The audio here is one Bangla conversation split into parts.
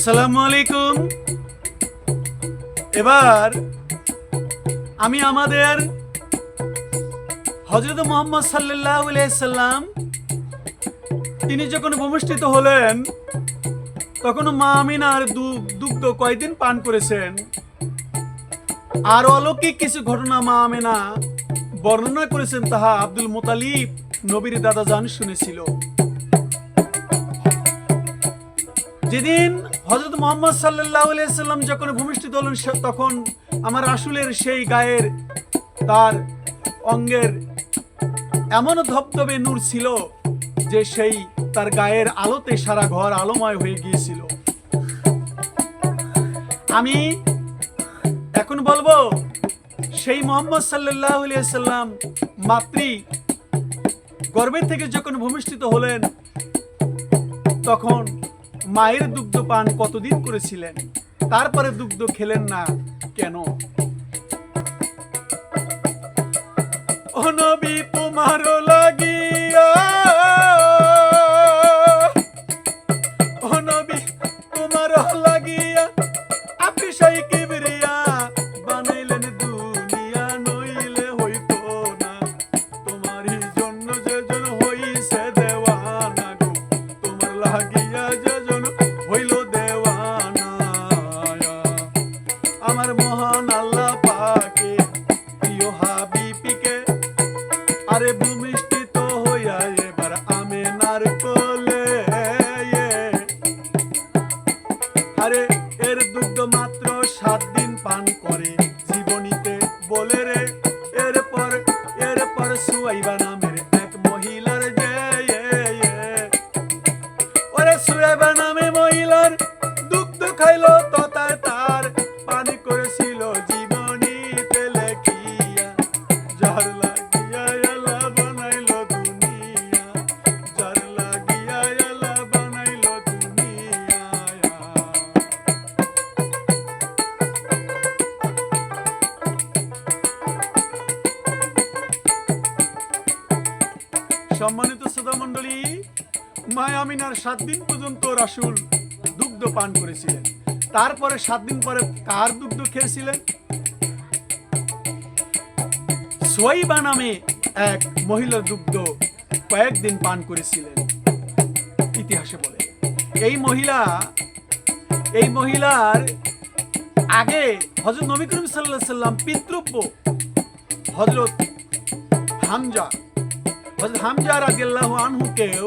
আসসালামু আলাইকুম এবার আমি আমাদের হজরত মোহাম্মদ সাল্লাহ সাল্লাম, তিনি যখন ভূমিষ্ঠিত হলেন তখন মা আমিনার দুগ্ধ কয়দিন পান করেছেন। আর অলৌকিক কিছু ঘটনা মা আমিনা বর্ণনা করেছেন, তাহা আব্দুল মোতালিব নবীর দাদা জান শুনেছিল। যেদিন হজরত মোহাম্মদ সাল্লাহ সাল্লাম যখন ভূমিষ্ঠিত হলেন তখন আমার রাসুলের সেই গায়ের তার অঙ্গের এমন ধবধবে নূর ছিল যে সেই তার গায়ের আলোতে সারা ঘর আলোময় হয়ে গিয়েছিল। আমি এখন বলব, সেই মোহাম্মদ সাল্লাহ সাল্লাম মাতৃ গর্ভের থেকে যখন ভূমিষ্ঠিত হলেন, তখন মায়ের দুগ্ধ পান কতদিন করেছিলেন? তারপরে দুগ্ধ খেলেন না কেন? তোমার লাগিয়া সাত দিন পর্যন্ত রাসুল দুগ্ধ পান করেছিলেন। তারপরে সাত দিন পরে কার দুগ্ধ খেয়েছিলেন? সোয়াইবা নামে এক মহিলার দুগ্ধ কয়েকদিন পান করেছিলেন, ইতিহাসে বলে। এই মহিলা, এই মহিলার আগে হজরত নবী করিম সাল্লাহ সাল্লাম পিতৃব্য হজরত হামজা। হযরত হামজা রাদিয়াল্লাহু আনহুকেও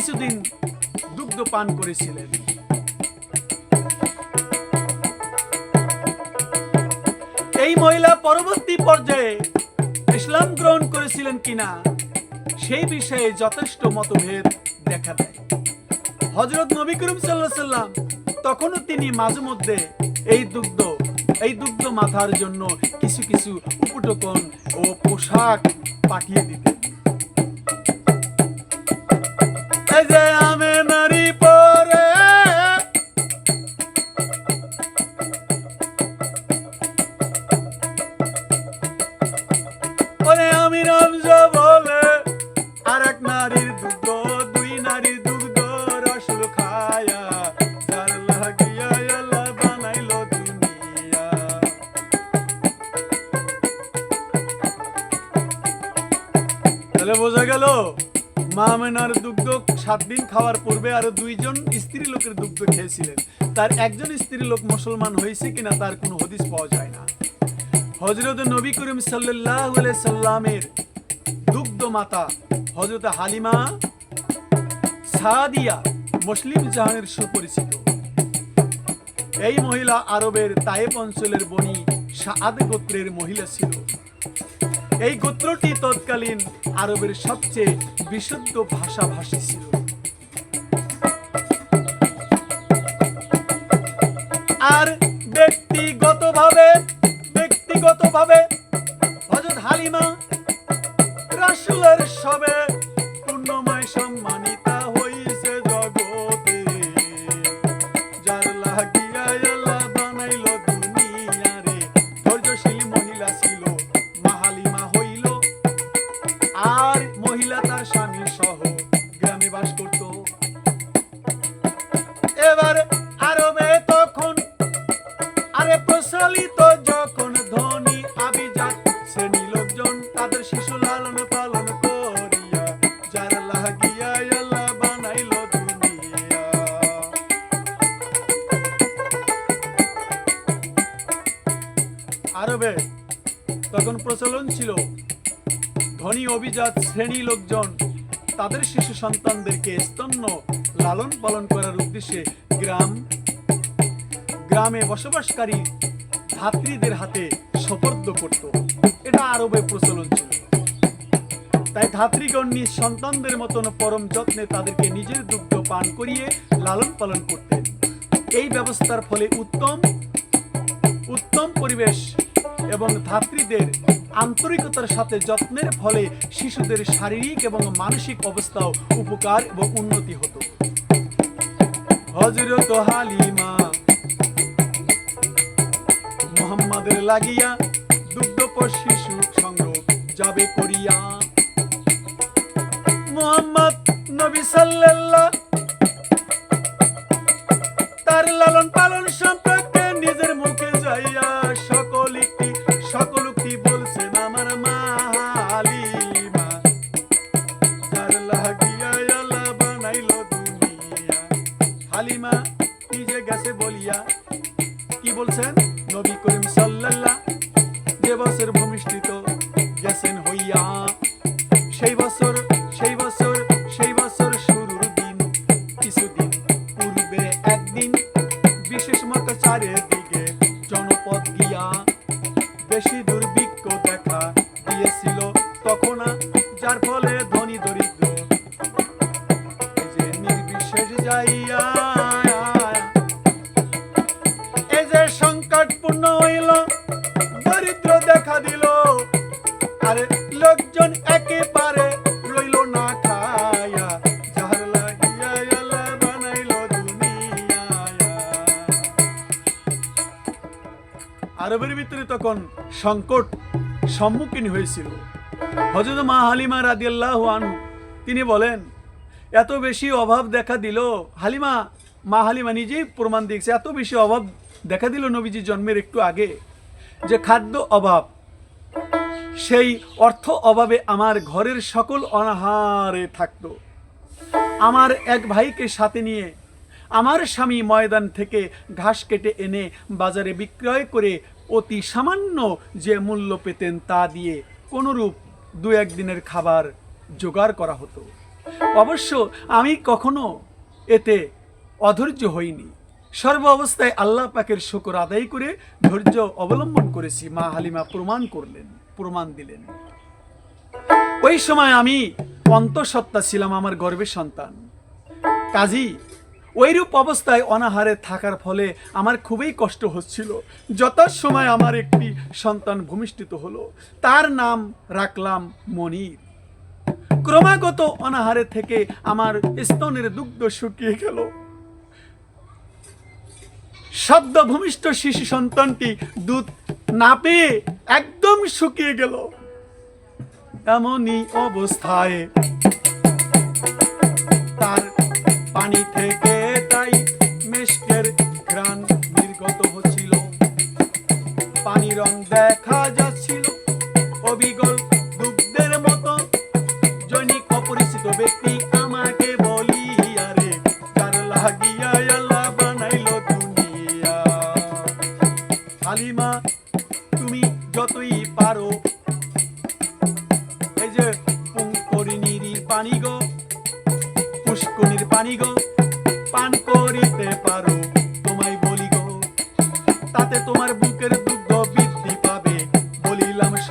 কিছুদিন দুগ্ধ পান করেছিলেন। এই মহিলা পরবর্তী পর্যায়ে ইসলাম গ্রহণ করেছিলেন কিনা, সেই বিষয়ে যথেষ্ট মতভেদ দেখা দেয়। হজরত নবী করিম সাল্লাহ সাল্লাম তখনও তিনি মাঝে মধ্যে এই দুগ্ধ এই দুগ্ধ মাথার জন্য কিছু কিছু উপটকন ও পোশাক পাঠিয়ে দিতেন। দুগ্ধ দুই খায়া। যার লাগিয়া আল্লাহ বানাইলো দুনিয়া। তাহলে বোঝা গেল মা মেনার দুগ্ধ সাত দিন খাওয়ার পূর্বে আরও দুইজন স্ত্রী লোকের দুগ্ধ খেয়েছিলেন। তার একজন স্ত্রী লোক মুসলমান হয়েছে কিনা তার কোনো হদিস পাওয়া যায় না। হজরত নবী করিম সাল্লাহ সাল্লামের দুগ্ধ মাতা হজরত হালিমা সাদিয়া মুসলিম জাহানের সুপরিচিত। এই মহিলা আরবের তায়েব অঞ্চলের বনি সাদ গোত্রের মহিলা ছিল। এই গোত্রটি তৎকালীন আরবের সবচেয়ে বিশুদ্ধ ভাষাভাষী ছিল। আর ব্যক্তিগতভাবে ব্যক্তিগতভাবে হজরত হালিমা রাসুলের সবে অভিজাত শ্রেণি লোকজন, তাদের শিশু সন্তানদেরকে স্তন্য লালন পালন করার উদ্দেশ্যে গ্রাম, গ্রামে বসবাসকারী ধাত্রীদের হাতে সোপর্দ করত। এটা আরবে প্রচলন ছিল। তাই ধাত্রীগণ নিজ সন্তানদের মতন পরম যত্নে তাদেরকে নিজের দুগ্ধ পান করিয়ে লালন পালন করতেন। এই ব্যবস্থার ফলে উত্তম উত্তম পরিবেশ এবং ধাত্রীদের আন্তরিকতার সাথে যত্নের ফলে শিশুদের শারীরিক এবং মানসিক অবস্থাও উপকার এবং উন্নতি হতো। হজরত হালিমা মোহাম্মদের লাগিয়া দুগ্ধপর শিশু সংগ্রহ যাবে করিয়া। মোহাম্মদ নবী সাল্লাল্লাহ তার লালন পালন সম্পর্কে বলছেন? আরবের ভিতরে তখন সংকট সম্মুখীন হয়েছিল। হজরত মা হালিমা রাদিয়াল্লাহু আনহু, তিনি বলেন, এত বেশি অভাব দেখা দিল। হালিমা, মা হালিমা নিজেই প্রমাণ দিয়েছে, এত বেশি অভাব দেখা দিল নবীজি জন্মের একটু আগে যে খাদ্য অভাব, সেই অর্থ অভাবে আমার ঘরের সকল অনাহারে থাকতো। আমার এক ভাইকে সাথে নিয়ে আমার স্বামী ময়দান থেকে ঘাস কেটে এনে বাজারে বিক্রয় করে অতি সামান্য যে মূল্য পেতেন তা দিয়ে কোনরূপ দু একদিনের খাবার জোগাড় করা হতো। অবশ্য আমি কখনো এতে অধৈর্য হইনি। সর্ব অবস্থায় আল্লাহ পাকের শুকর আদায় করে ধৈর্য অবলম্বন করেছি, মা হালিমা প্রমাণ করলেন, প্রমাণ দিলেন। ওই সময় আমি অন্তঃসত্ত্বা ছিলাম আমার গর্বের সন্তান। কাজী ওইরূপ অবস্থায় অনাহারে থাকার ফলে আমার খুবই কষ্ট হচ্ছিল। যথাসময় আমার একটি সন্তান ভূমিষ্ঠিত হলো। তার নাম রাখলাম মনির। ক্রমাগত অনাহারে থেকে আমার স্তনের দুগ্ধ শুকিয়ে গেল। সদ্য ভূমিষ্ঠ শিশু সন্তানটি দুধ না পেয়ে একদম শুকিয়ে গেল। এমনই অবস্থায় তার পানি থেকে তাই মিষ্টের ঘ্রাণ নির্গত হচ্ছিল। পানি রং দেখা যাচ্ছিল অবিগল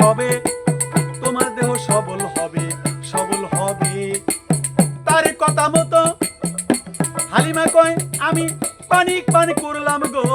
সবে তোমার দেহ সবল হবে সবল হবে। তার কথা মতো হালিমা কয়, আমি পানি পানি করলাম গো।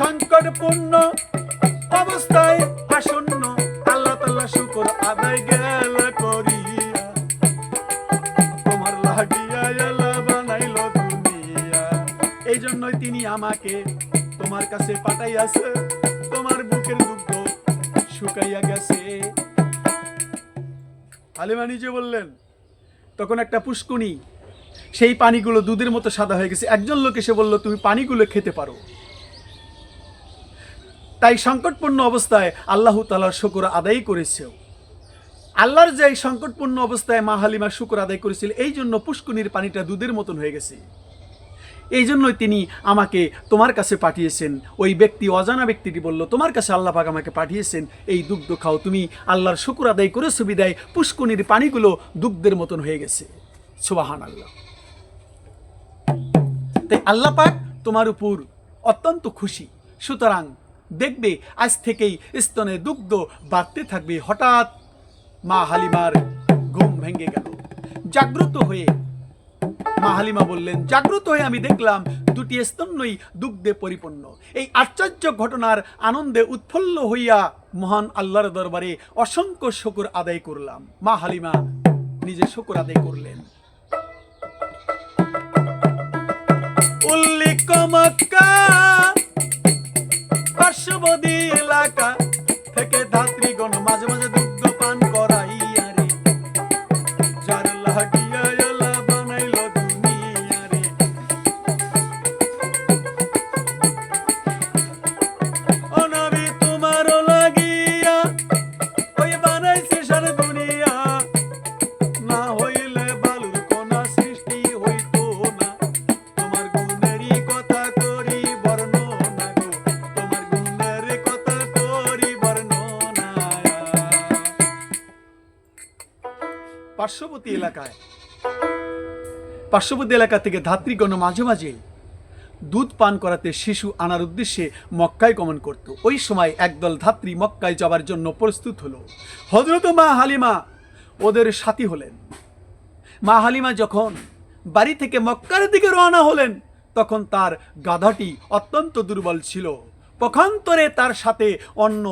সংকটপূর্ণ অবস্থায় আসন্ন আল্লাহ তাল্লাহ শুকর আদায় গেল তোমার বানাইল এই জন্যই তিনি আমাকে তোমার কাছে পাঠাইয়াছে। তোমার বুকের দুগ্ধ শুকাইয়া গেছে। নিজে বললেন, তখন একটা পুষ্কুনি সেই পানিগুলো দুধের মতো সাদা হয়ে গেছে। একজন লোক এসে বলল, তুমি পানিগুলো খেতে পারো। তাই সংকটপূর্ণ অবস্থায় আল্লাহ তালার শুকুর আদায় করেছেও। আল্লাহর যে এই সংকটপূর্ণ অবস্থায় মা হালিমা শুকুর আদায় করেছিল, এই জন্য পুষ্কুনির পানিটা দুধের মতন হয়ে গেছে। এই জন্যই তিনি আমাকে তোমার কাছে পাঠিয়েছেন। ওই ব্যক্তি, অজানা ব্যক্তিটি বলল, তোমার কাছে আল্লাহ পাক আমাকে পাঠিয়েছেন, এই দুগ্ধ খাও। তুমি আল্লাহর শুকুর আদায় করে সুবিধায় পুষ্কুনির পানিগুলো দুগ্ধের মতন হয়ে গেছে। সুবাহান আল্লাহ তাই আল্লাহ পাক তোমার উপর অত্যন্ত খুশি। সুতরাং দেখবে, আজ থেকেই স্তনে দুগ্ধ বাড়তে থাকবে। হঠাৎ মা হালিমার ঘুম ভেঙে গেল। জাগ্রত হয়ে মা হালিমা বললেন, জাগ্রত হয়ে আমি দেখলাম দুটি স্তন্যই দুগ্ধে পরিপূর্ণ। এই আশ্চর্য ঘটনার আনন্দে উৎফুল্ল হইয়া মহান আল্লাহর দরবারে অসংখ্য শকুর আদায় করলাম। মা হালিমা নিজে শকুর আদায় করলেন। উল্লিখ মক্কা এলাকা থেকে ধাত্রীগণ মাঝে মাঝে পার্শ্ববর্তী এলাকায়। পার্শ্ববর্তী এলাকা থেকে ধাত্রীগণ মাঝে মাঝে দুধ পান করাতে শিশু আনার উদ্দেশ্যে মক্কায় গমন করত। ওই সময় একদল ধাত্রী মক্কায় যাবার জন্য প্রস্তুত হলো। হজরত মা হালিমা ওদের সাথী হলেন। মা হালিমা যখন বাড়ি থেকে মক্কার দিকে রওনা হলেন, তখন তার গাধাটি অত্যন্ত দুর্বল ছিল। পক্ষান্তরে তার সাথে অন্য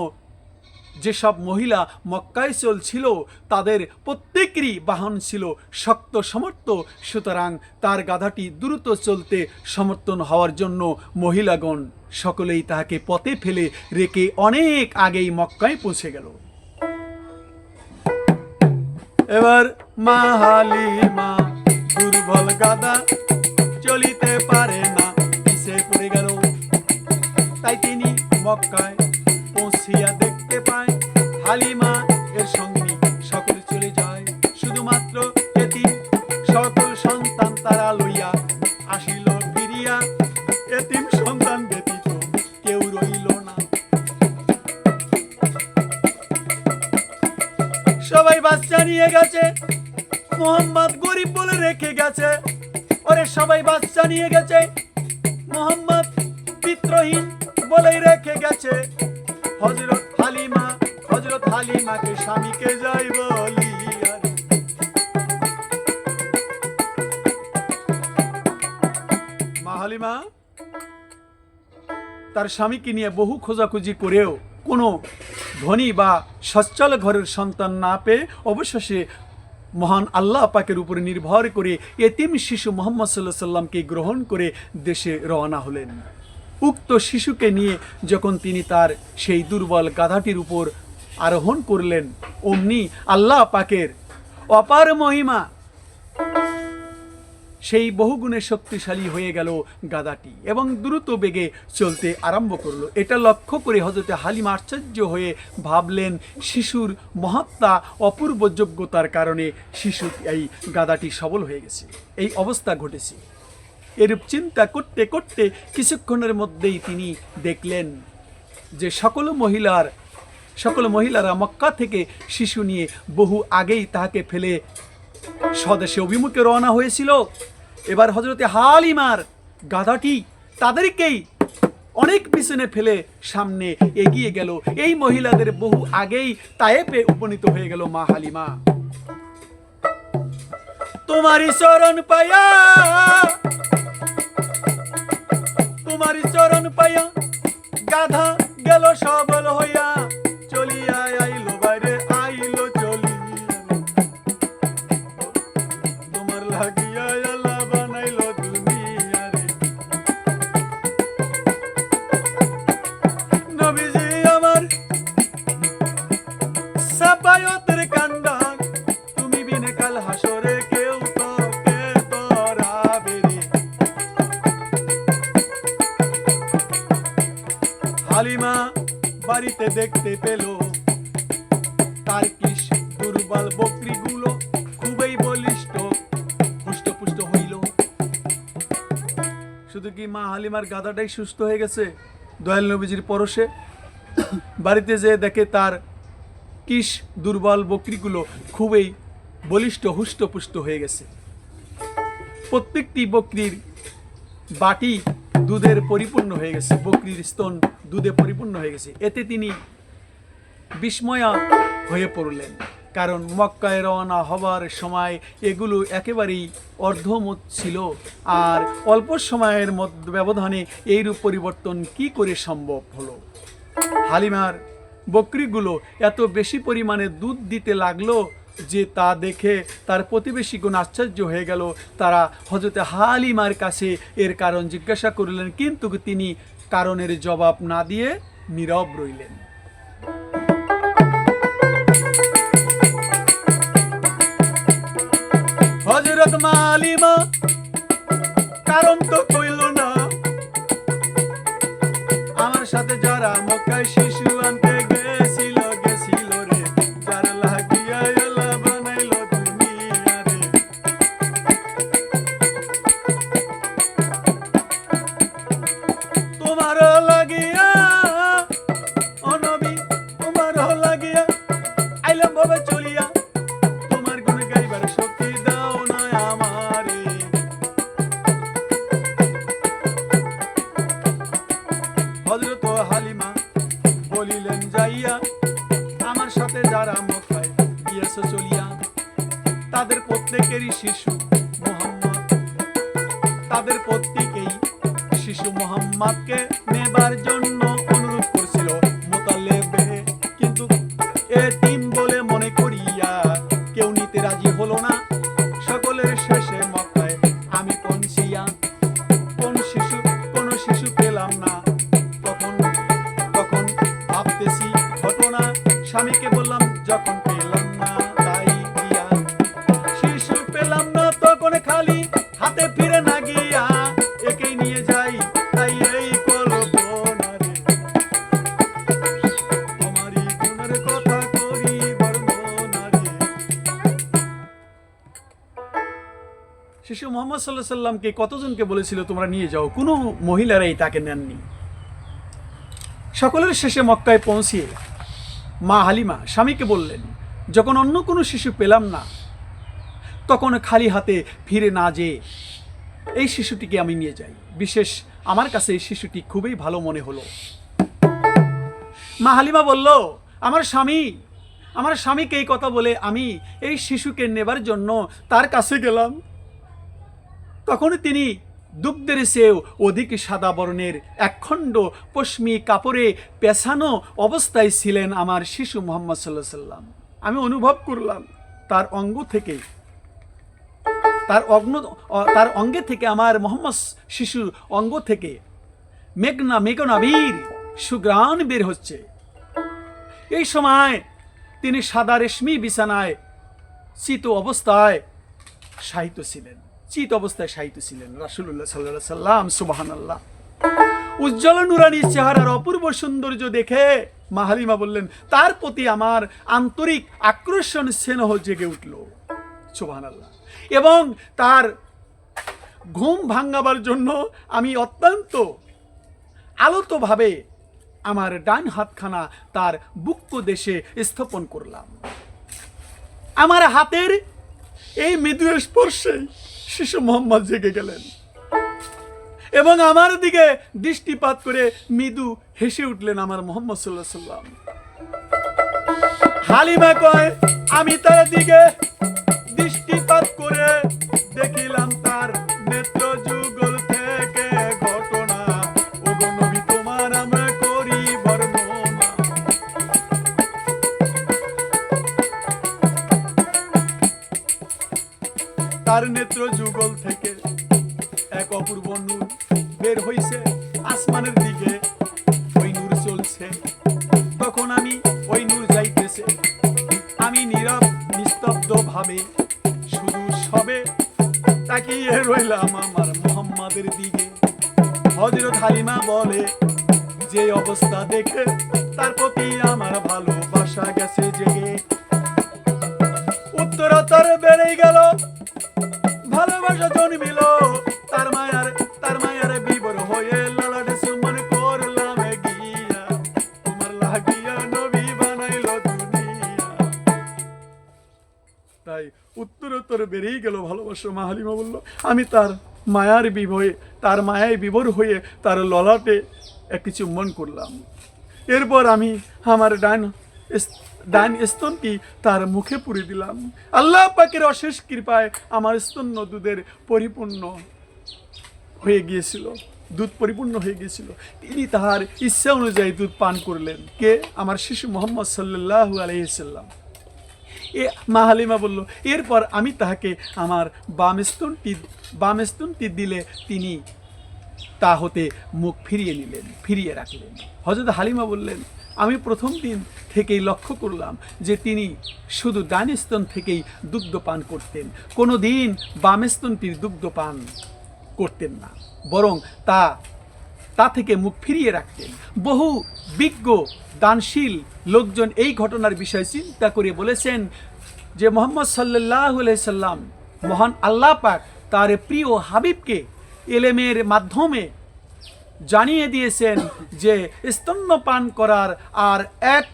যেসব মহিলা মক্কায় চলছিল, তাদের প্রত্যেকেরই বাহন ছিল শক্ত সমর্থ। সুতরাং তার গাধাটি দ্রুত চলতে সমর্থন হওয়ার জন্য মহিলাগণ সকলেই তাহাকে পথে ফেলে রেখে অনেক আগেই মক্কায় পৌঁছে গেল। এবার মা, দুর্বল গাদা চলিতে পারে না, পিছে পড়ে গেল। তাই তিনি মক্কায় পৌঁছিয়া হালিমা, এর সঙ্গী সকলে চলে যায়। শুধুমাত্র এটি সকল সন্তান তারা লইয়া আসিল ফিরিয়া। এতিম সন্তান ব্যতীত কেউ রইল না। সবাই বাচ্চা নিয়ে গেছে। মোহাম্মদ গরিব বলে রেখে গেছে। ওরে সবাই বাচ্চা নিয়ে গেছে। মোহাম্মদ পিত্রহীন বলেই রেখে গেছে। হজরত হালিমাকে স্বামীকে যাই বলি, আর। মা তার স্বামীকে নিয়ে বহু খোঁজাখুঁজি করেও কোনো ধনী বা সচ্ছল ঘরের সন্তান না পেয়ে অবশেষে মহান আল্লাহ পাকের উপরে নির্ভর করে এতিম শিশু মোহাম্মদ সাল্লাহ সাল্লামকে গ্রহণ করে দেশে রওনা হলেন। উক্ত শিশুকে নিয়ে যখন তিনি তার সেই দুর্বল গাধাটির উপর আরোহণ করলেন, অমনি আল্লাহ পাকের অপার মহিমা। সেই বহুগুণে শক্তিশালী হয়ে গেল গাদাটি এবং দ্রুত বেগে চলতে আরম্ভ করল। এটা লক্ষ্য করে হজরতে হালিম আশ্চর্য হয়ে ভাবলেন, শিশুর মহাত্মা অপূর্ব যোগ্যতার কারণে শিশু এই গাদাটি সবল হয়ে গেছে। এই অবস্থা ঘটেছে। এরূপ চিন্তা করতে করতে কিছুক্ষণের মধ্যেই তিনি দেখলেন যে সকল মহিলার সকল মহিলারা মক্কা থেকে শিশু নিয়ে বহু আগেই তাহাকে ফেলে স্বদেশে অভিমুখে রওনা হয়েছিল। এবার হজরতে হালিমার গাধাটি তাদেরকেই অনেক পিছনে ফেলে সামনে এগিয়ে গেল। এই মহিলাদের বহু আগেই তায়েপে উপনীত হয়ে গেল মা হালিমা। তোমারই চরণ পায়া, তোমারই চরণ পায়া, গাধা গেল সবল হইয়া। হালিমার গাদাটাই সুস্থ হয়ে গেছে। দয়াল নবীজির পরশে। বাড়িতে যে দেখে তার কিস দুর্বল বকরিগুলো খুবই বলিষ্ঠ, হুষ্টপুষ্ট হয়ে গেছে। প্রত্যেকটি বকরির বাটি দুধের পরিপূর্ণ হয়ে গেছে। বকরির স্তন দুধে পরিপূর্ণ হয়ে গেছে। এতে তিনি বিস্ময়া হয়ে পড়লেন। কারণ মক্কায় রওনা হবার সময় এগুলো একেবারেই অর্ধমত ছিল। আর অল্প সময়ের মধ্যে ব্যবধানে এইরূপ পরিবর্তন কি করে সম্ভব হলো? হালিমার বকরিগুলো এত বেশি পরিমাণে দুধ দিতে লাগল যে তা দেখে তার প্রতিবেশীগণ আশ্চর্য হয়ে গেল। তারা হজরতে হালিমার কাছে এর কারণ জিজ্ঞাসা করলেন, কিন্তু তিনি কারণের জবাব না দিয়ে নীরব রইলেন। হজরত মালিমা কারণ তো কইল না। আমার সাথে যারা মক্কায় শিশু আনতে গেছিল হালিমা বলিলেন, যাইয়া আমার সাথে যারা মক্কায় গিয়েছে চলিয়া, তাদের প্রত্যেকেরই শিশু মোহাম্মদ। তাদের প্রত্যেকেই শিশু মোহাম্মদকে হাতে ফিরে না গিয়া একেই নিয়ে যাই, তাই এই কল্পনা তোমারই গুণের কথা করি শিশু মোহাম্মদ সাল্লাহ সাল্লামকে কতজনকে বলেছিল, তোমরা নিয়ে যাও কোনো মহিলারাই তাকে নেননি। সকলের শেষে মক্কায় পৌঁছিয়ে মা হালিমা স্বামীকে বললেন, যখন অন্য কোনো শিশু পেলাম না তখন খালি হাতে ফিরে না যেয়ে এই শিশুটিকে আমি নিয়ে যাই। বিশেষ আমার কাছে এই শিশুটি খুবই ভালো মনে হলো। মা হালিমা বলল, আমার স্বামী, আমার স্বামীকে এই কথা বলে আমি এই শিশুকে নেবার জন্য তার কাছে গেলাম। তখন তিনি দুগ্ধের চেয়েও অধিক সাদা বর্ণের একখণ্ড পশ্মি কাপড়ে পেছানো অবস্থায় ছিলেন আমার শিশু মোহাম্মদ সাল্লাহ সাল্লাম। আমি অনুভব করলাম, তার অঙ্গ থেকে তার অগ্ন তার অঙ্গে থেকে আমার মোহাম্মদ শিশুর অঙ্গ থেকে মেঘনা মেঘনাবীর সুগ্রাণ বের হচ্ছে। এই সময় তিনি সাদা রেশমি বিছানায় চিত অবস্থায় শায়িত ছিলেন। চিত অবস্থায় শায়িত ছিলেন রাসুল্লাহ সাল্লাহ সাল্লাম সুবাহান আল্লাহ উজ্জ্বল নুরানি চেহারার অপূর্ব সৌন্দর্য দেখে মাহালিমা বললেন, তার প্রতি আমার আন্তরিক আকর্ষণ স্নেহ জেগে উঠল। সুবাহান আল্লাহ এবং তার ঘুম ভাঙাবার জন্য আমি অত্যন্ত আলতভাবে আমার ডান হাতখানা তার বুক্ক দেশে স্থাপন করলাম। আমার হাতের এই মৃদু স্পর্শে শিশু মোহাম্মদ জেগে গেলেন এবং আমার দিকে দৃষ্টিপাত করে মৃদু হেসে উঠলেন আমার মোহাম্মদ সাল্লাহ সাল্লাম হালিমা কয়, আমি তার দিকে দৃষ্টিপাত করে দেখিলাম তার নেত্র যুগল থেকে ঘটনা। ওগো তোমার আমরা করি বর্ণনা। তার নেত্র যুগল থেকে এক অপূর্ব নূর বের হইছে আসমানের দিকে। ওই নূর চলছে। তখন আমি তাকিয়ে রইলাম আমার মোহাম্মদের দিকে। হজরত হালিমা বলে, যে অবস্থা দেখে তার প্রতি আমার ভালোবাসা গেছে জেগে। উত্তরোত্তর বেড়ে গেল তাই উত্তরোত্তর বেড়েই গেল ভালোবাসা মা হালিমা বলল, আমি তার মায়ার বিভয়ে তার মায়ায় বিভোর হয়ে তার ললাটে একটি চুম্বন করলাম। এরপর আমি আমার ডান ডান স্তনটি তার মুখে পুরে দিলাম। আল্লাহ পাকের অশেষ কৃপায় আমার স্তন্য দুধের পরিপূর্ণ হয়ে গিয়েছিল, দুধ পরিপূর্ণ হয়ে গিয়েছিল। তিনি তাহার ইচ্ছা অনুযায়ী দুধ পান করলেন। কে? আমার শিশু মোহাম্মদ সাল্লাহ আলহিসাল্লাম এ মা হালিমা বলল, এরপর আমি তাহাকে আমার বাম স্তনটি দিলে তিনি তা হতে মুখ ফিরিয়ে নিলেন, ফিরিয়ে রাখলেন। হজরত হালিমা বললেন, আমি প্রথম দিন থেকেই লক্ষ্য করলাম যে তিনি শুধু ডান স্তন থেকেই দুগ্ধ পান করতেন কোনো দিন বাম স্তনটির দুগ্ধ পান করতেন না, বরং তা তা থেকে মুখ ফিরিয়ে রাখতেন বহু বিজ্ঞ, দানশীল লোকজন এই ঘটনার বিষয়ে চিন্তা করে বলেছেন যে মোহাম্মদ সাল্লাহ সাল্লাম মহান আল্লাহ পাক তার প্রিয় হাবিবকে এলেমের মাধ্যমে জানিয়ে দিয়েছেন যে স্তন্যপান করার আর এক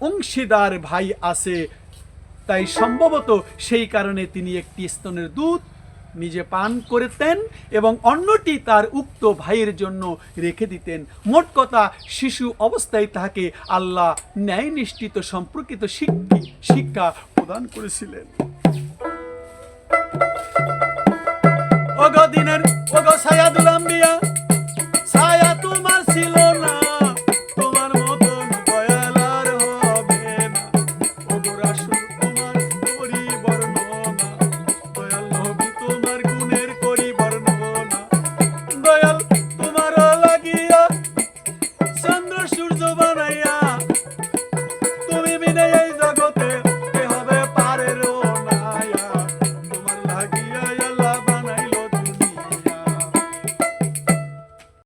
অংশীদার ভাই আছে। তাই সম্ভবত সেই কারণে তিনি একটি স্তনের দুধ নিজে পান করতেন এবং অন্যটি তার উক্ত ভাইয়ের জন্য রেখে দিতেন। মোট কথা, শিশু অবস্থায় তাকে আল্লাহ ন্যায় নিশ্চিত সম্পর্কিত শিক্ষা প্রদান করেছিলেন। ওগো দিনের, ওগো সায়াদুল